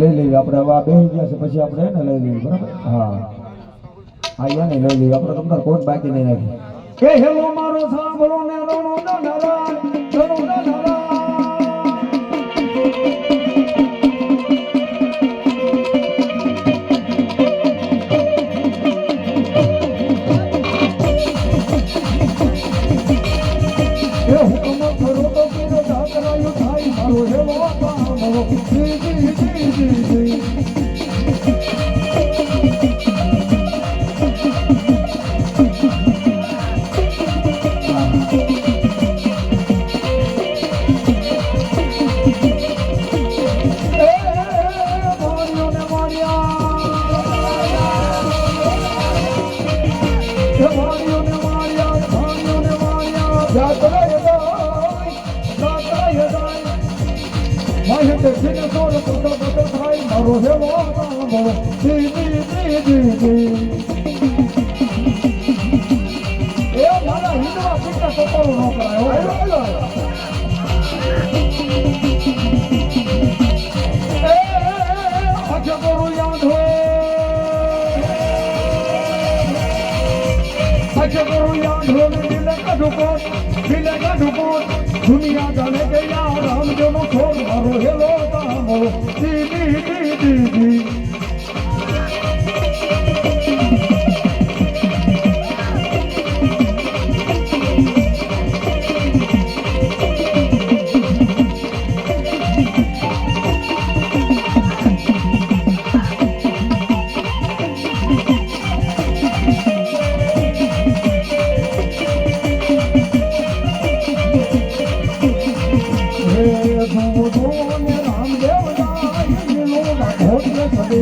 લઈ લઈએ. આપણે હવે આ બે ગયા છે, પછી આપણે એને લઈ લઈએ, બરાબર? હા. હા યાને લઈ લઈએ. આપણે તમારે કોઈ બાકી નહીં રાખી. કે હેલો, મારો સાંભળો ને રણો નારા રણો નારા એ હુકમ દુનિયા જાણે નો છોડ મારો hello Yolunda mı?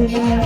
Yeah.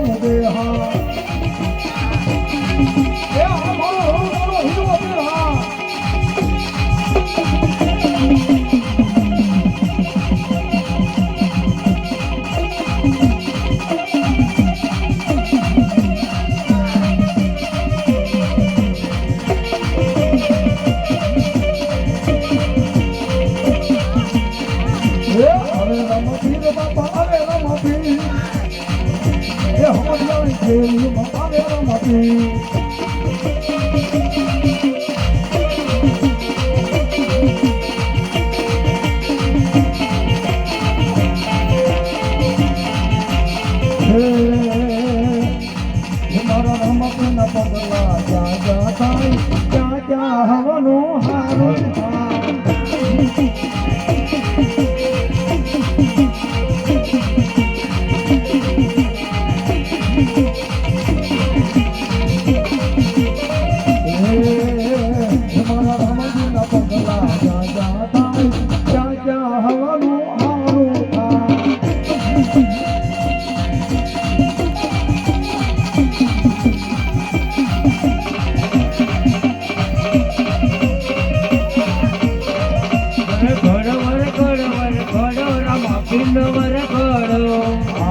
Mm-hmm. વર ઘોડો રામા પિંડો વર ઘોડો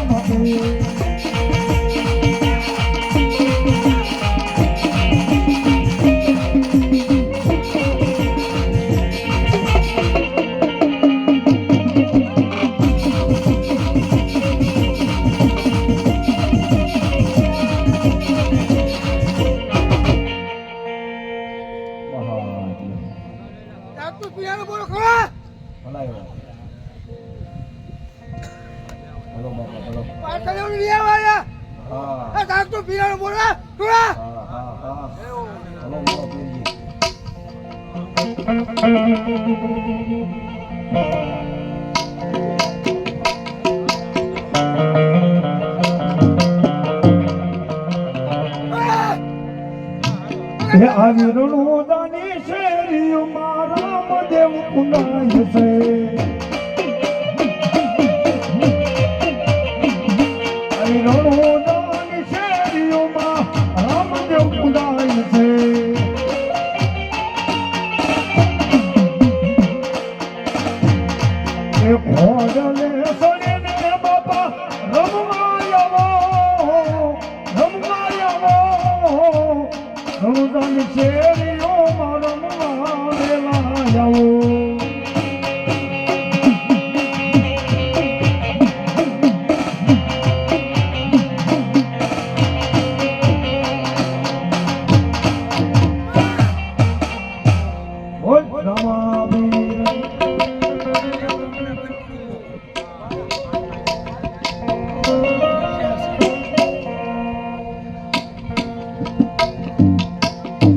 ભલાયો હલો બાપા હલો પાછળ એવું લઈ આવ્યા હા આ ડાક્ટર પિયાનો બોલો ખરા હા હા હા હલો મારો પીરજી આવી રણુદાની એમ ઉનાય છે.